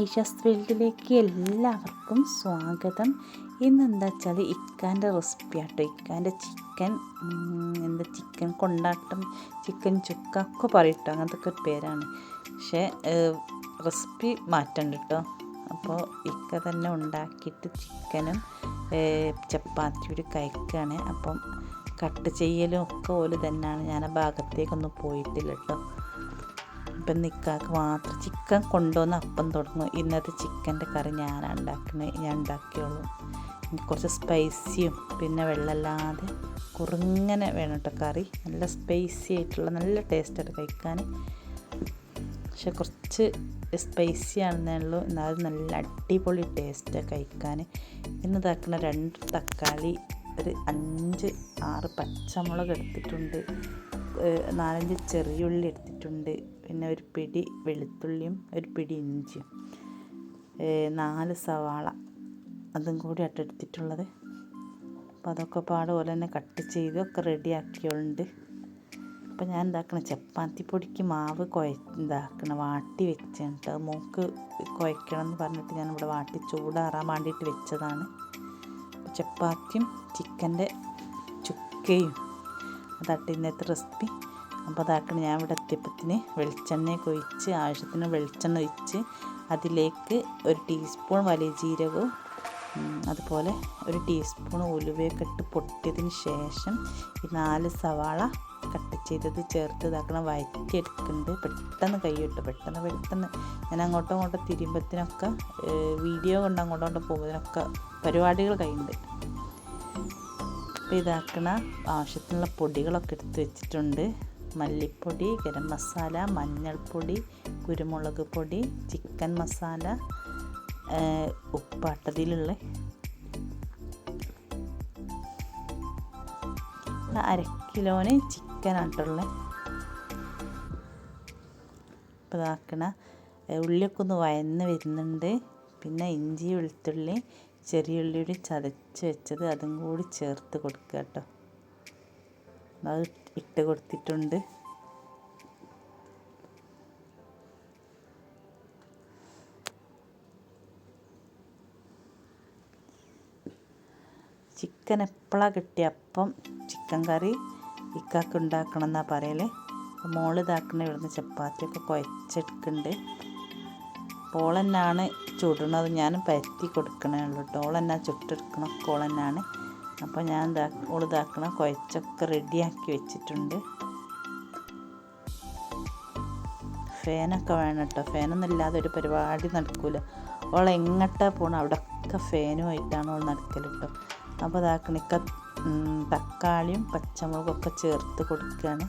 ഐഷാസ് ഫീൽഡിലേക്ക് എല്ലാവർക്കും സ്വാഗതം. ഇന്ന് എന്താ വെച്ചാൽ ഇക്കാന്റെ റെസിപ്പി ആട്ടോ ഇക്കാന്റെ ചിക്കൻ എന്താ ചിക്കൻ കൊണ്ടാട്ടം ചിക്കൻ ചുക്ക ഒക്കെ പറയട്ടോ. അങ്ങനത്തെ ഒരു പേരാണ്. പക്ഷേ റെസിപ്പി മാറ്റണ്ട കേട്ടോ അപ്പോൾ ഇക്ക തന്നെ ഉണ്ടാക്കിയിട്ട് ചിക്കനും ചപ്പാത്തിയോട് കഴിക്കുകയാണ് അപ്പം കട്ട് ചെയ്യലും ഒക്കെ ഓൽ തന്നെയാണ് ഞാൻ ആ ഭാഗത്തേക്കൊന്നും പോയിട്ടില്ല കേട്ടോ ഇപ്പം നിൽക്കാക്ക് മാത്രം ചിക്കൻ കൊണ്ടുവന്ന് അപ്പം തുടങ്ങും. ഇന്നത്തെ ചിക്കന്റെ കറി ഞാനാണ് ഉണ്ടാക്കുന്നത് ഞാൻ ഉണ്ടാക്കിയോളൂ. കുറച്ച് സ്പൈസിയും പിന്നെ വെള്ളമില്ലാതെ കുറുങ്ങനെ വേണം കേട്ടോ കറി. നല്ല സ്പൈസി ആയിട്ടുള്ള നല്ല ടേസ്റ്റായിട്ട് കഴിക്കാൻ. പക്ഷെ കുറച്ച് സ്പൈസി ആണെന്നേ ഉള്ളൂ. എന്നാലും നല്ല അടിപൊളി ടേസ്റ്റ് കഴിക്കാൻ. ഇന്ന് ഇതാക്കുന്ന രണ്ട് തക്കാളി ഒരു അഞ്ച് ആറ് പച്ചമുളക് എടുത്തിട്ടുണ്ട്. നാലഞ്ച് ചെറിയുള്ളി എടുത്തിട്ടുണ്ട്. പിന്നെ ഒരു പിടി വെളുത്തുള്ളിയും ഒരു പിടി ഇഞ്ചിയും. നാല് സവാള. അതും കൂടി അട്ടെടുത്തിട്ടുള്ളത് അപ്പോൾ അതൊക്കെ പാട് പോലെ തന്നെ കട്ട് ചെയ്ത് ഒക്കെ റെഡിയാക്കിയുണ്ട് അപ്പോൾ ഞാൻ എന്താക്കണം ചപ്പാത്തി പൊടിക്ക് മാവ് കുഴ ഇതാക്കണം വാട്ടി വെച്ചിട്ട് മൂക്ക് കുഴക്കണം എന്ന് പറഞ്ഞിട്ട് ഞാൻ ഇവിടെ വാട്ടി ചൂടാറാൻ വേണ്ടിയിട്ട് വെച്ചതാണ്. ചപ്പാത്തിയും ചിക്കന്റെ ചുക്കയും അതാട്ട് അത്ര റെസിപ്പി. അപ്പോൾ അതാക്കണം ഞാൻ ഇവിടെ എത്തിയപ്പത്തിന് വെളിച്ചെണ്ണയൊക്കെ ഒഴിച്ച് ആവശ്യത്തിന് വെളിച്ചെണ്ണ ഒഴിച്ച് അതിലേക്ക് ഒരു ടീസ്പൂൺ വലിയ ജീരകവും അതുപോലെ ഒരു ടീസ്പൂൺ ഉലുവയൊക്കെ ഇട്ട് പൊട്ടിയതിന് ശേഷം ഈ നാല് സവാള കട്ട് ചെയ്തത് ചേർത്ത് ഇതാക്കണം വഴറ്റിയെടുക്കുന്നുണ്ട്. പെട്ടെന്ന് കൈയിട്ട് പെട്ടെന്ന് പെട്ടെന്ന്. ഞാൻ അങ്ങോട്ടും ഇങ്ങോട്ടും തിരുമ്പത്തിനൊക്കെ വീഡിയോ കൊണ്ട് അങ്ങോട്ടും ഇങ്ങോട്ടും പോകുന്നതിനൊക്കെ പരിപാടികൾ കയ്യുണ്ട് അപ്പോൾ ഇതാക്കണ ആവശ്യത്തിനുള്ള പൊടികളൊക്കെ എടുത്ത് വെച്ചിട്ടുണ്ട്. മല്ലിപ്പൊടി ഗരം മസാല മഞ്ഞൾപ്പൊടി കുരുമുളക് പൊടി ചിക്കൻ മസാല ഉപ്പാട്ടതിലുള്ള അര കിലോന് ചിക്കൻ ആട്ടുള്ള. അപ്പോൾ ഇതാക്കണ ഉള്ളിയൊക്കെ ഒന്ന് വയന്ന് വരുന്നുണ്ട്. പിന്നെ ഇഞ്ചി വെളുത്തുള്ളി ചെറിയ ഉള്ളിയുടെ ചതച്ച് വെച്ചത് അതും കൂടി ചേർത്ത് കൊടുക്കുക കേട്ടോ. അത് ഇട്ട് കൊടുത്തിട്ടുണ്ട്. ചിക്കൻ എപ്പോഴാണ് കിട്ടിയ? അപ്പം ചിക്കൻ കറി ഇക്കാക്ക് ഉണ്ടാക്കണം എന്നാണ് പറയൽ. മോൾ ഇതാക്കണ ഇവിടുന്ന് ചപ്പാത്തിയൊക്കെ കുഴച്ചെടുക്കുന്നുണ്ട്. ഓളെന്നാണ് ചുടണത്. ഞാൻ പരത്തി കൊടുക്കണേ ഉള്ളൂ കേട്ടോ ഓളെന്നാ കോൾ ഓളെന്നാണ്. അപ്പോൾ ഞാൻ ഇതാ ഓൾ ഇതാക്കണ കുഴച്ചൊക്കെ റെഡിയാക്കി വെച്ചിട്ടുണ്ട്. ഫാനൊക്കെ വേണം കേട്ടോ ഫാനൊന്നും ഇല്ലാതെ ഒരു പരിപാടി നടക്കില്ല ഓൾ എങ്ങട്ടാ പോകണം അവിടെയൊക്കെ ഫാനുമായിട്ടാണ് ഓൾ നടക്കൽ കേട്ടോ അപ്പോൾ ഇതാക്കണിക്ക തക്കാളിയും പച്ചമുളകൊക്കെ ചേർത്ത് കൊടുക്കുകയാണ്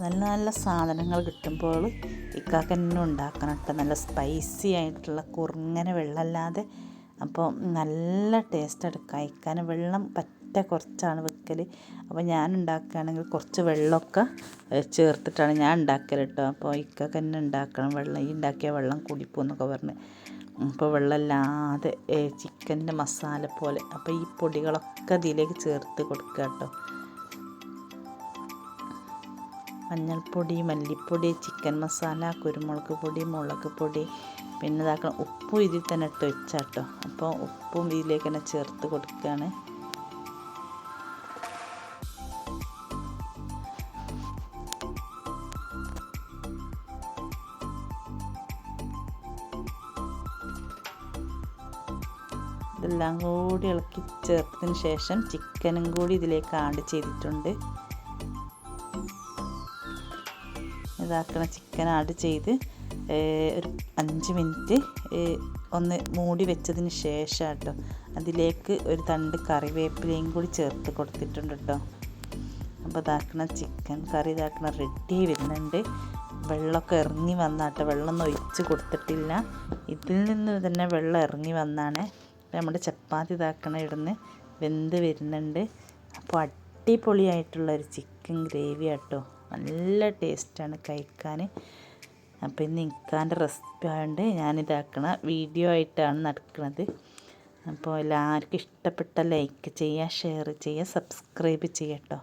നല്ല നല്ല സാധനങ്ങൾ കിട്ടുമ്പോൾ ഇക്കാക്ക തന്നെ ഉണ്ടാക്കണം കേട്ടോ. നല്ല സ്പൈസി ആയിട്ടുള്ള കുറുങ്ങനെ വെള്ളമല്ലാതെ. അപ്പോൾ നല്ല ടേസ്റ്റ് എടുക്കാം കഴിക്കാൻ. വെള്ളം പറ്റ കുറച്ചാണ് വെക്കൽ അപ്പോൾ ഞാൻ ഉണ്ടാക്കുകയാണെങ്കിൽ കുറച്ച് വെള്ളമൊക്കെ ചേർത്തിട്ടാണ് ഞാൻ ഉണ്ടാക്കൽ കേട്ടോ. അപ്പോൾ ഇക്കാക്ക തന്നെ ഉണ്ടാക്കണം. വെള്ളം ഈ ഉണ്ടാക്കിയ വെള്ളം കുടിപ്പോന്നൊക്കെ പറഞ്ഞ്. അപ്പോൾ വെള്ളമില്ലാതെ ചിക്കന്റെ മസാല പോലെ. അപ്പോൾ ഈ പൊടികളൊക്കെ ഇതിലേക്ക് ചേർത്ത് കൊടുക്കുക കേട്ടോ. മഞ്ഞൾപ്പൊടി മല്ലിപ്പൊടി ചിക്കൻ മസാല കുരുമുളക് പൊടി മുളക് പൊടി. പിന്നെ ഇതാക്കണം ഉപ്പും ഇതിൽ തന്നെ ഇട്ട് വെച്ചാട്ടോ. അപ്പോൾ ഉപ്പും ഇതിലേക്ക് തന്നെ ചേർത്ത് കൊടുക്കുകയാണ്. ഇതെല്ലാം കൂടി ഇളക്കി ചേർത്തതിന് ശേഷം ചിക്കനും കൂടി ഇതിലേക്ക് ആഡ് ചെയ്തിട്ടുണ്ട്. ഇതാക്കണ ചിക്കൻ ആഡ് ചെയ്ത് ഒരു അഞ്ച് മിനിറ്റ് ഒന്ന് മൂടി വെച്ചതിന് ശേഷം കേട്ടോ അതിലേക്ക് ഒരു തണ്ട് കറിവേപ്പിലയും കൂടി ചേർത്ത് കൊടുത്തിട്ടുണ്ട് കേട്ടോ അപ്പോൾ ഇതാക്കണ ചിക്കൻ കറി ഇതാക്കണ റെഡി വരുന്നുണ്ട്. വെള്ളമൊക്കെ ഇറങ്ങി വന്നാട്ടോ. വെള്ളം ഒഴിച്ച് കൊടുത്തിട്ടില്ല. ഇതിൽ നിന്ന് തന്നെ വെള്ളം ഇറങ്ങി വന്നാണ് നമ്മുടെ ചപ്പാത്തി ഇതാക്കണ ഇടുന്ന് വെന്ത് വരുന്നുണ്ട്. അപ്പോൾ അടിപൊളിയായിട്ടുള്ള ഒരു ചിക്കൻ ഗ്രേവി ആട്ടോ. നല്ല ടേസ്റ്റാണ് കഴിക്കാൻ. അപ്പോൾ ഇന്ന് ഇക്കാന്റെ റെസിപ്പി ആയതുകൊണ്ട് ഞാനിതാക്കണ വീഡിയോ ആയിട്ടാണ് നടക്കുന്നത് അപ്പോൾ എല്ലാവർക്കും ഇഷ്ടപ്പെട്ട ലൈക്ക് ചെയ്യുക ഷെയർ ചെയ്യുക സബ്സ്ക്രൈബ് ചെയ്യട്ടോ